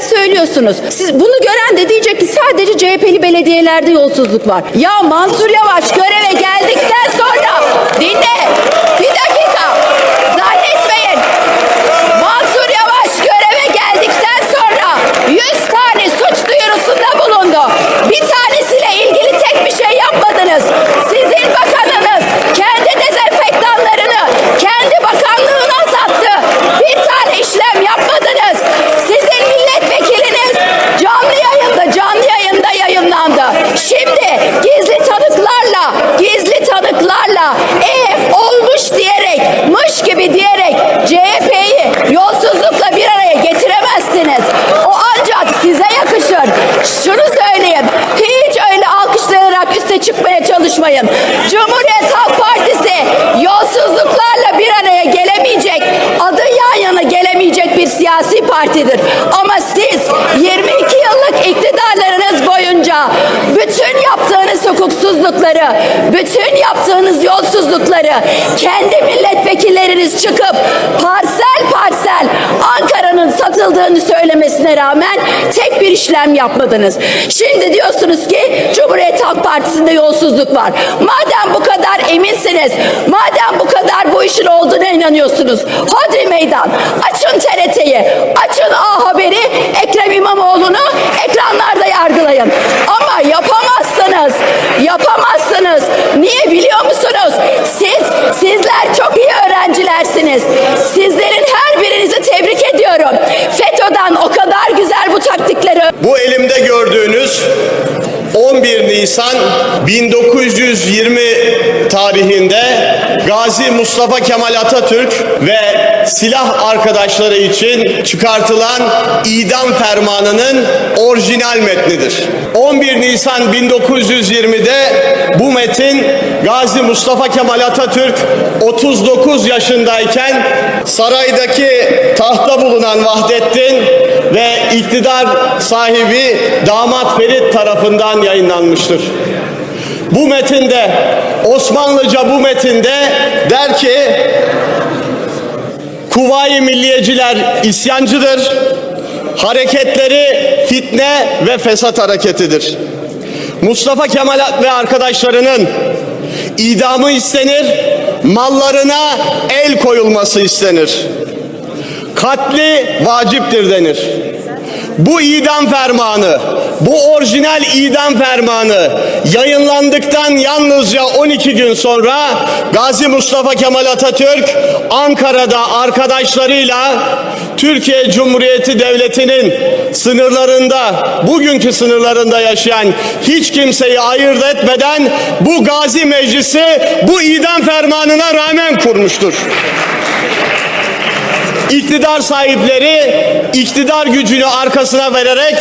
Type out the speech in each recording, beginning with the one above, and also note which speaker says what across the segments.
Speaker 1: güzel söylüyorsunuz. Siz bunu gören de diyecek ki sadece CHP'li belediyelerde yolsuzluk var. Ya Mansur Yavaş göreve geldikten sonra dinle. Partidir. Ama siz 22 yıllık iktidarlarınız boyunca bütün yaptığınız hukuksuzlukları, bütün yaptığınız yolsuzlukları kendi milletvekilleriniz çıkıp parsel parsel Ankara'nın satıldığını söylemesine rağmen tek bir işlem yapmadınız. Şimdi diyorsunuz ki Cumhuriyet Halk Partisi'nde yolsuzluk var. Madem bu kadar eminsiniz, madem bu kadar bu işin olduğuna inanıyorsunuz. Hadi meydan. Açın TRT'yi, açın A Haber'i, Ekrem İmamoğlu'nu ekranlarda yargılayın. Ama yapamazsınız. Yapamazsınız. Niye biliyor musunuz? Siz, sizler çok iyi öğrencilersiniz. Sizlerin her birinizi tebrik ediyorum. FETÖ'den o kadar güzel bu taktikleri
Speaker 2: Bu elimde gördüğünüz 11 Nisan 1920 tarihinde Gazi Mustafa Kemal Atatürk ve silah arkadaşları için çıkartılan idam fermanının orijinal metnidir. 11 Nisan 1920'de bu metin Gazi Mustafa Kemal Atatürk 39 yaşındayken saraydaki tahta bulunan Vahdettin ve iktidar sahibi damat Ferit tarafından yayınlanmıştır. Bu metinde Osmanlıca bu metinde der ki Kuvayi Milliyeciler isyancıdır. Hareketleri fitne ve fesat hareketidir. Mustafa Kemal ve arkadaşlarının idamı istenir, mallarına el koyulması istenir. Katli vaciptir denir. Bu idam fermanı, bu orijinal idam fermanı yayınlandıktan yalnızca 12 gün sonra Gazi Mustafa Kemal Atatürk Ankara'da arkadaşlarıyla Türkiye Cumhuriyeti Devleti'nin sınırlarında, bugünkü sınırlarında yaşayan hiç kimseyi ayırt etmeden bu Gazi Meclisi bu idam fermanına rağmen kurmuştur. İktidar sahipleri iktidar gücünü arkasına vererek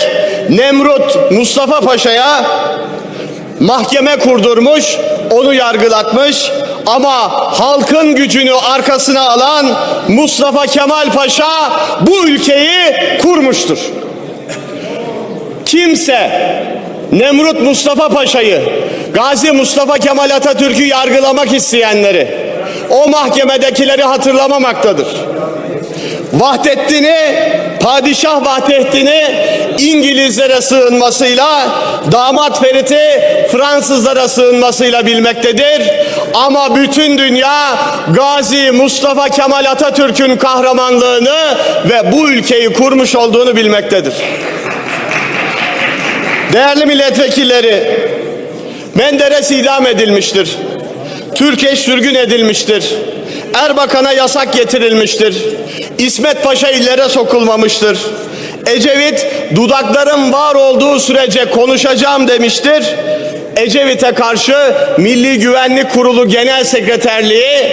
Speaker 2: Nemrut Mustafa Paşa'ya mahkeme kurdurmuş, onu yargılatmış ama halkın gücünü arkasına alan Mustafa Kemal Paşa bu ülkeyi kurmuştur. Kimse Nemrut Mustafa Paşa'yı, Gazi Mustafa Kemal Atatürk'ü yargılamak isteyenleri, o mahkemedekileri hatırlamamaktadır. Vahdettin'i, Padişah Vahdettin'i İngilizlere sığınmasıyla, damat Ferit'i Fransızlara sığınmasıyla bilmektedir. Ama bütün dünya Gazi Mustafa Kemal Atatürk'ün kahramanlığını ve bu ülkeyi kurmuş olduğunu bilmektedir. Değerli milletvekilleri, Menderes idam edilmiştir. Türkeş sürgün edilmiştir. Erbakan'a yasak getirilmiştir. İsmet Paşa illere sokulmamıştır. Ecevit dudaklarım var olduğu sürece konuşacağım demiştir. Ecevit'e karşı Milli Güvenlik Kurulu Genel Sekreterliği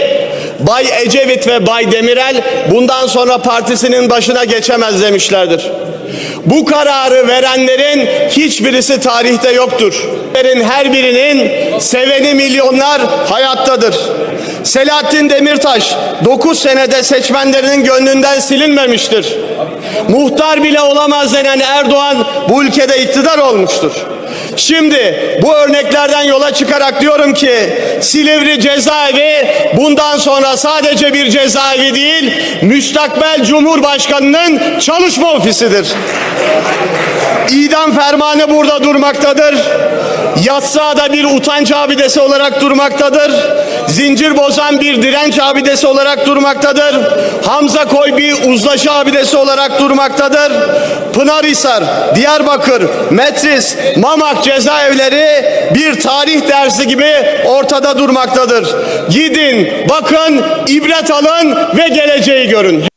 Speaker 2: Bay Ecevit ve Bay Demirel bundan sonra partisinin başına geçemez demişlerdir. Bu kararı verenlerin hiçbirisi tarihte yoktur. Her birinin seveni milyonlar hayattadır. Selahattin Demirtaş 9 senede seçmenlerinin gönlünden silinmemiştir. Muhtar bile olamaz denen Erdoğan bu ülkede iktidar olmuştur. Şimdi bu örneklerden yola çıkarak diyorum ki Silivri cezaevi bundan sonra sadece bir cezaevi değil, müstakbel Cumhurbaşkanının çalışma ofisidir. İdam fermanı burada durmaktadır. Yassıada bir utanç abidesi olarak durmaktadır. Zincir bozan bir direnç abidesi olarak durmaktadır. Hamza Koy bir uzlaşı abidesi olarak durmaktadır. Pınarhisar, Diyarbakır, Metris, Mamak cezaevleri bir tarih dersi gibi ortada durmaktadır. Gidin, bakın, ibret alın ve geleceği görün.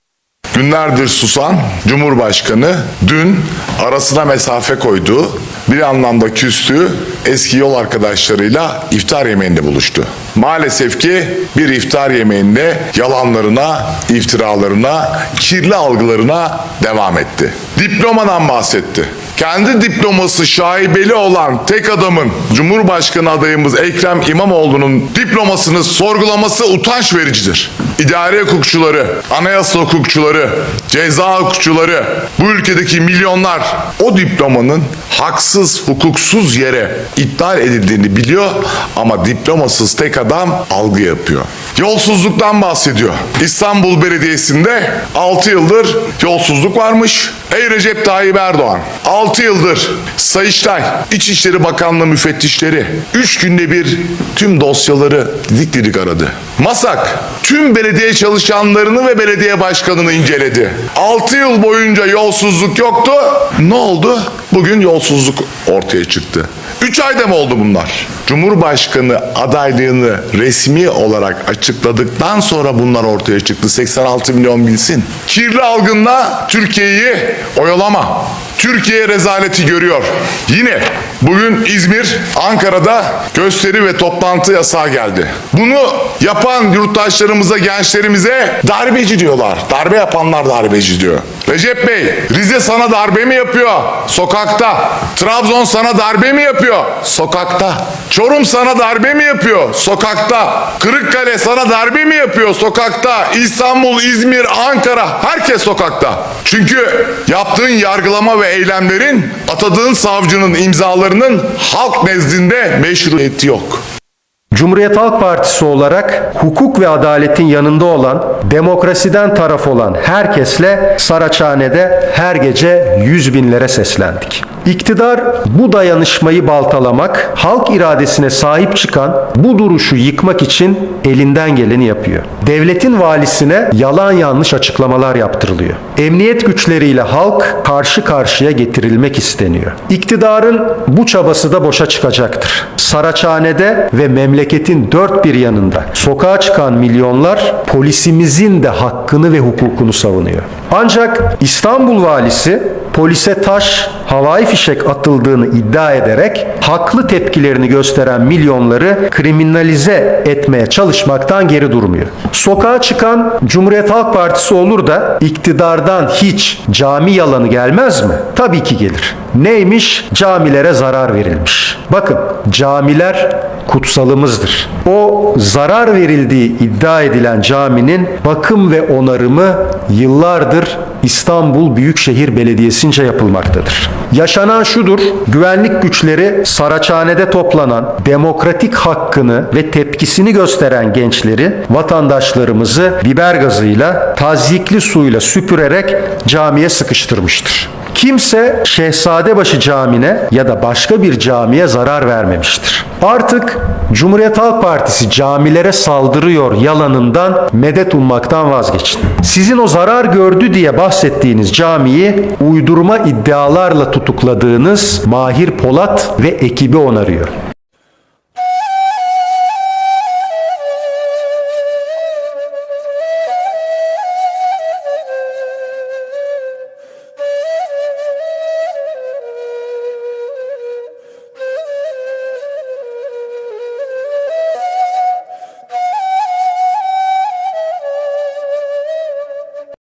Speaker 3: Günlerdir susan Cumhurbaşkanı dün arasına mesafe koyduğu, bir anlamda küstüğü eski yol arkadaşlarıyla iftar yemeğinde buluştu. Maalesef ki bir iftar yemeğinde yalanlarına, iftiralarına, kirli algılarına devam etti. Diplomadan bahsetti. Kendi diploması şaibeli olan tek adamın Cumhurbaşkanı adayımız Ekrem İmamoğlu'nun diplomasını sorgulaması utanç vericidir. İdare hukukçuları, anayasa hukukçuları, ceza hukukçuları, bu ülkedeki milyonlar o diplomanın haksız, hukuksuz yere iptal edildiğini biliyor ama diplomasız tek adam algı yapıyor. Yolsuzluktan bahsediyor. İstanbul Belediyesi'nde 6 yıldır yolsuzluk varmış. Ey Recep Tayyip Erdoğan 6 yıldır Sayıştay, İçişleri Bakanlığı müfettişleri 3 günde bir tüm dosyaları didik didik aradı. Masak tüm belediye çalışanlarını ve belediye başkanını inceledi. 6 yıl boyunca yolsuzluk yoktu. Ne oldu? Bugün yolsuzluk ortaya çıktı. 3 ayda mı oldu bunlar? Cumhurbaşkanı adaylığını resmi olarak açıkladıktan sonra bunlar ortaya çıktı. 86 milyon bilsin. Kirli algınla Türkiye'yi oyalama. Türkiye rezaleti görüyor. Yine bugün İzmir, Ankara'da gösteri ve toplantı yasağı geldi. Bunu yapan yurttaşlarımıza, gençlerimize darbeci diyorlar. Darbe yapanlar darbeci diyor. Recep Bey, Rize sana darbe mi yapıyor? Sokakta. Trabzon sana darbe mi yapıyor? Sokakta. Çorum sana darbe mi yapıyor? Sokakta. Kırıkkale sana darbe mi yapıyor? Sokakta. İstanbul, İzmir, Ankara herkes sokakta. Çünkü yaptığın yargılama ve eylemlerin atadığın savcının imzalarının halk nezdinde meşruiyeti yok.
Speaker 4: Cumhuriyet Halk Partisi olarak hukuk ve adaletin yanında olan, demokrasiden taraf olan herkesle Saraçhane'de her gece yüz binlere seslendik. İktidar bu dayanışmayı baltalamak, halk iradesine sahip çıkan bu duruşu yıkmak için elinden geleni yapıyor. Devletin valisine yalan yanlış açıklamalar yaptırılıyor. Emniyet güçleriyle halk karşı karşıya getirilmek isteniyor. İktidarın bu çabası da boşa çıkacaktır. Saraçhane'de ve memleketin dört bir yanında sokağa çıkan milyonlar polisimizin de hakkını ve hukukunu savunuyor. Ancak İstanbul valisi polise taş, havai fişek atıldığını iddia ederek haklı tepkilerini gösteren milyonları kriminalize etmeye çalışmaktan geri durmuyor. Sokağa çıkan Cumhuriyet Halk Partisi olur da iktidardan hiç cami yalanı gelmez mi? Tabii ki gelir. Neymiş? Camilere zarar verilmiş. Bakın camiler kutsalımızdır. O zarar verildiği iddia edilen caminin bakım ve onarımı yıllardır İstanbul Büyükşehir Belediyesi'nce yapılmaktadır. Yaşanan şudur, güvenlik güçleri Saraçhane'de toplanan demokratik hakkını ve tepkisini gösteren gençleri, vatandaşlarımızı biber gazıyla, tazyikli suyla süpürerek camiye sıkıştırmıştır. Kimse Şehzadebaşı Camii'ne ya da başka bir camiye zarar vermemiştir. Artık Cumhuriyet Halk Partisi camilere saldırıyor yalanından medet ummaktan vazgeçin. Sizin o zarar gördü diye bahsettiğiniz camiyi uydurma iddialarla tutukladığınız Mahir Polat ve ekibi onarıyor.